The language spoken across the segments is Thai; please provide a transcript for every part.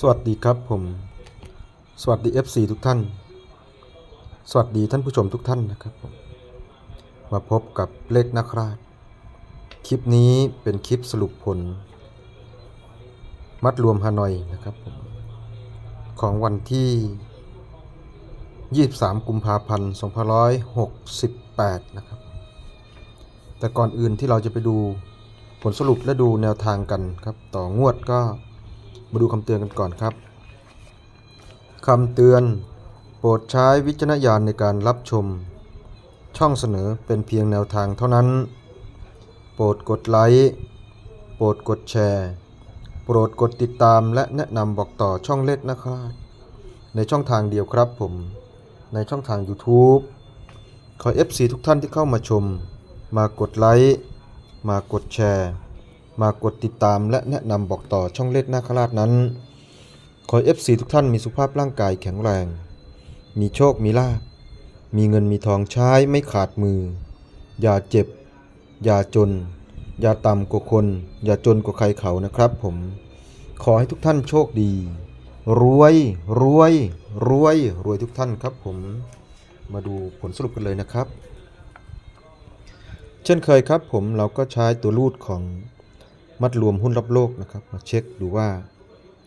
สวัสดีครับผม สวัสดี FC ทุกท่าน สวัสดีท่านผู้ชมทุกท่านนะครับผมมาพบกับเลขนาคราช คลิปนี้เป็นคลิปสรุปผล มัดรวมฮานอยนะครับผมของวันที่ 23 กุมภาพันธ์ 2568 นะครับ แต่ก่อนอื่นที่เราจะไปดูผลสรุปและดูแนวทางกันครับ ต่องวดก็ มาดูคำเตือนกันก่อนครับคำเตือน โปรดใช้วิจารณญาณในการรับชม ช่องเสนอเป็นเพียงแนวทางเท่านั้น โปรดกดไลค์โปรดกดแชร์ โปรดกดติดตามและแนะนำบอกต่อช่องเล็กนะครับ ในช่องทางเดียวครับผม ในช่องทาง YouTube ขอ FC ทุกท่านที่เข้ามาชม มากดไลค์มากดแชร์ มากดติดตามและแนะนำบอกต่อช่องเล็กนาคราชนั้น ขอ FC ทุกท่านมีสุขภาพร่างกายแข็งแรง มีโชคมีลาภมีเงินมีทองใช้ไม่ขาดมือ อย่าเจ็บ อย่าจน อย่าต่ำกว่าคน อย่าจนกว่าใครเขานะครับผม ขอให้ทุกท่านโชคดี รวยรวยรวยรวยทุกท่านครับผมมาดูผลสรุปกันเลยนะครับ เช่นเคยครับผมเราก็ใช้ตัวรูดของ มัดรวมหุ้นรอบโลกนะครับ มาเช็คดูว่า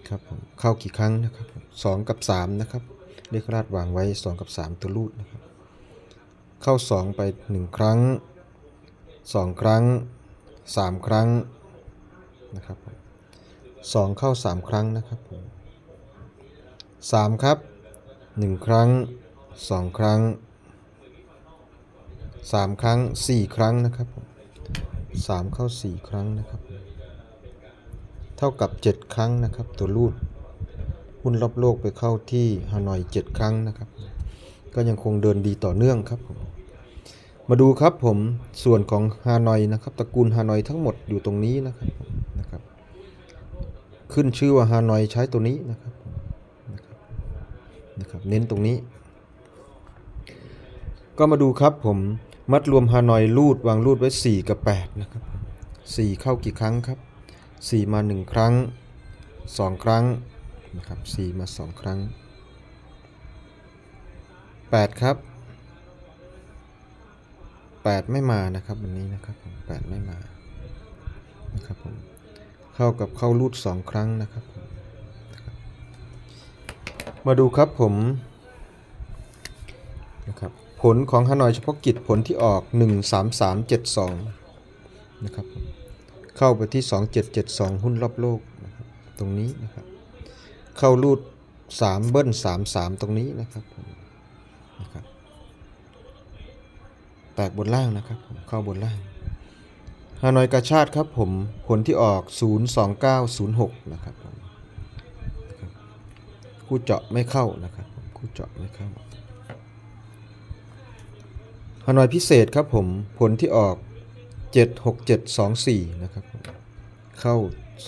ครับเข้ากี่ครั้งนะครับสองกับสามนะครับเลขราดวางไว้สองกับสามตัวรูดนะครับ เข้าสองไปหนึ่งครั้งสองครั้งสามครั้งนะครับสองเข้าสามครั้งนะครับผมสามครับหนึ่งครั้งสองครั้งสามครั้งสี่ครั้งนะครับผมสามเข้าสี่ครั้งนะครับ เท่ากับเจ็ดครั้งนะครับ ตัวรูดหุ้นรอบโลกไปเข้าที่ฮานอยเจ็ดครั้งนะครับ ก็ยังคงเดินดีต่อเนื่องครับผมมาดูครับผมส่วนของฮานอยนะครับตระกูลฮานอยทั้งหมดอยู่ตรงนี้นะครับนะครับ ขึ้นชื่อว่าฮานอยใช้ตัวนี้นะครับนะครับนะครับเน้นตรงนี้ ก็มาดูครับผมมัดรวมฮานอยรูดวางรูดไว้ 4 กับ 8 นะครับ 4 เข้ากี่ครั้งครับ 4 มา 1 ครั้ง 2 ครั้งนะครับ4มา 2 ครั้ง 8 ครับ 8 ไม่มานะครับวันนี้นะครับผม8ไม่มานะครับผมเข้ากับเข้ารูด 2 ครั้งนะครับผมนะครับมาดูครับผมนะครับผลของฮานอยเฉพาะกิจผลที่ออก 13372 นะครับผม เข้าไปที่ 2772 หุ้นรอบโลกนะครับตรงนี้นะครับ เข้ารูด 3 เบิ้ล33 ตรงนี้นะครับนะครับ แตกบนล่างนะครับ เข้าบนล่างฮานอยกาชาติครับผมผลที่ออก 02906 นะครับผมนะครับคู่เจาะไม่เข้านะครับคู่เจาะไม่เข้าฮานอยพิเศษครับผมผลที่ออก 76724 นะครับ เข้า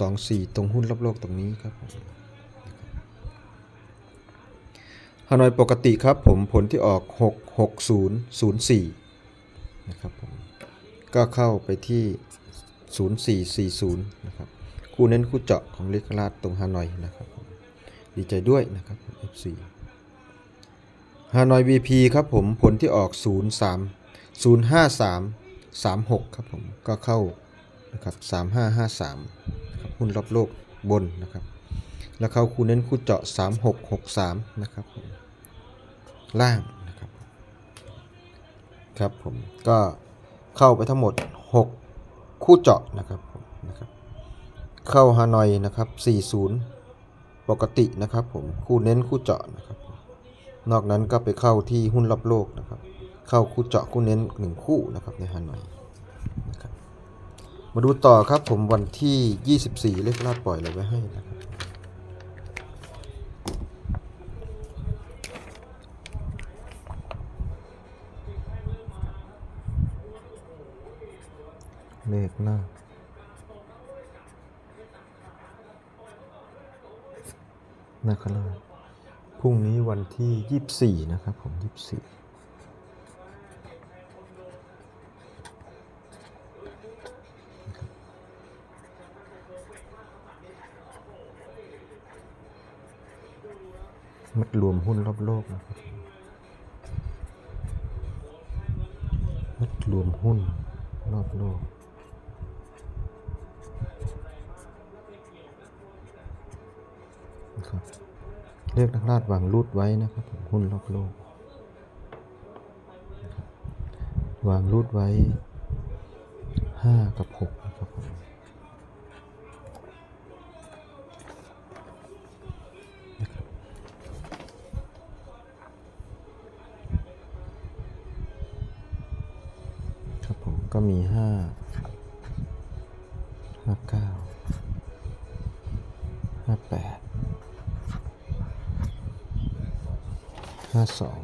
24 ตรงหุ้นรอบโลกตรงนี้ครับฮานอยปกติครับผมผลที่ออก 66004 นะครับผมก็เข้าไปที่ 0440 นะครับ คู่เน้นคู่เจาะของเลขราดตรงฮานอยนะครับ ดีใจด้วยนะครับ FC ฮานอย VP ครับผมผลที่ออก 0 3 36 ครับผมก็เข้านะครับ3 5 5 3หุ้นรอบโลกบนนะครับ แล้วเข้าคู่เน้นคู่เจาะ 3 6 6 3 นะครับผมล่างนะครับครับผมก็เข้าไปทั้งหมด 6 คู่เจาะนะครับผมนะครับเข้าฮานอยนะครับ 40 ปกตินะครับผมคู่เน้นคู่เจาะนะครับ นอกนั้นก็ไปเข้าที่หุ้นรอบโลกนะครับ เข้าคู่เจาะคู่เน้นหนึ่งคู่นะครับในฮานอยนะครับมาดูต่อครับผมวันที่ 24 เลขลาดปล่อยเราไว้ให้นะครับเลขหน้านาคราชพรุ่งนี้วันที่ 24 นะครับผม 24 มัดรวมหุ้นรอบโลกนะครับมัดรวมหุ้นรอบโลกนะครับเลือกนักลาดวางรูดไว้นะครับหุ้นรอบโลก วางรูดไว้ 5 กับ 6 ก็มีห้าห้าเก้าห้าแปดห้าสอง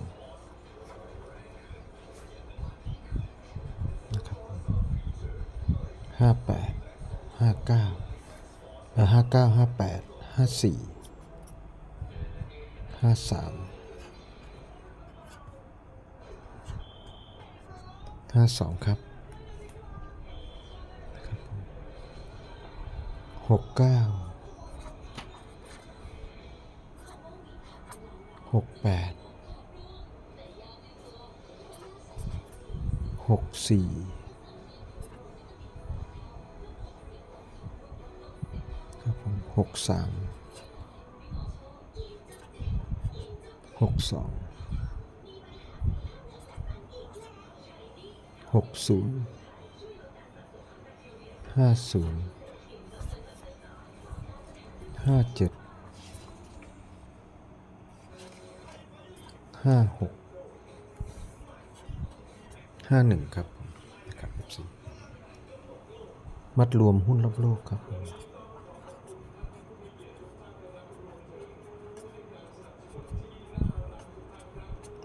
นะครับห้าแปดห้าเก้าแล้วห้าเก้าห้าแปดห้าสี่ห้าสามห้าสองครับ หกเก้าหกแปดหกสี่ครับผมหกสามหกสองหกศูนย์ห้าศูนย์ ห้าเจ็ดห้าหกห้าหนึ่งครับนะครับ FC มัดรวมหุ้นรอบโลกครับ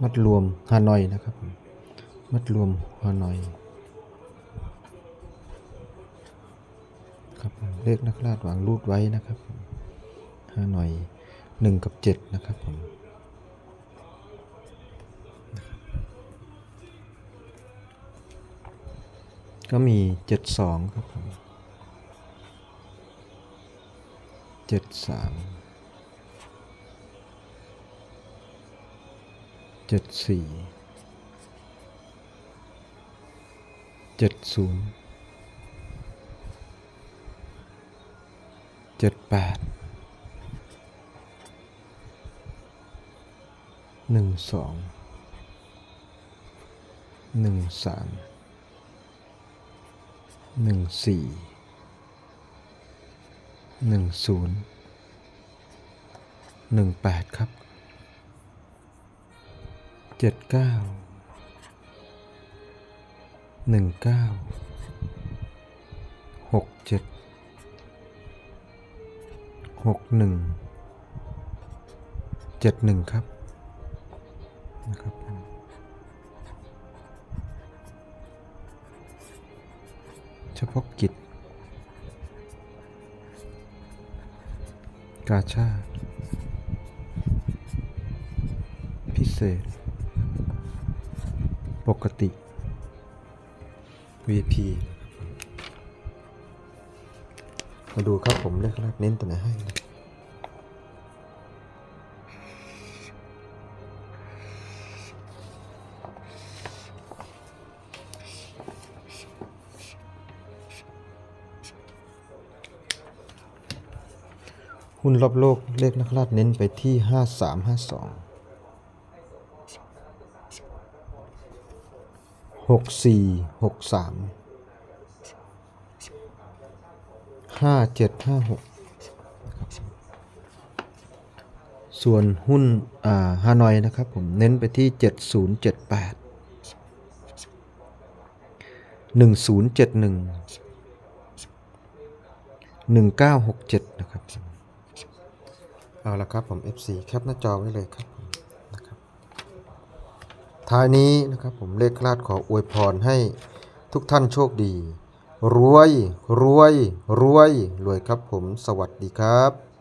มัดรวมฮานอยนะครับ มัดรวมฮานอย ครับเลขนักลาดวางรูดไว้นะครับ ฮานอยหนึ่งกับเจ็ดนะครับผมก็มีเจ็ดสองครับผมเจ็ดสามเจ็ดสี่เจ็ดศูนย์เจ็ดแปด หนึ่งสองหนึ่งสามหนึ่งสี่หนึ่งศูนย์หนึ่งแปดครับเจ็ดเก้าหนึ่งเก้าหกเจ็ดหกหนึ่งเจ็ดหนึ่งครับ นะครับเฉพาะกิจ กาชาพิเศษ ปกติ VP มาดูครับผมเลขแรกเน้นตัวไหนให้นะ หุ้นรอบโลกเลขนักลาดเน้นไปที่ห้าสามห้าสองหกสี่หกสามห้าเจ็ดห้าหกส่วนหุ้นอ่าฮานอยนะครับผมเน้นไปที่เจ็ดศูนย์เจ็ดแปดหนึ่งศูนย์เจ็ดหนึ่งหนึ่งเก้าหกเจ็ดนะครับ เอาละครับผม F4 แคปหน้าจอไว้เลยครับนะครับท้ายนี้นะครับผมเลขคลาดขออวยพรให้ทุกท่านโชคดี รวย รวย รวย รวยครับผม สวัสดีครับ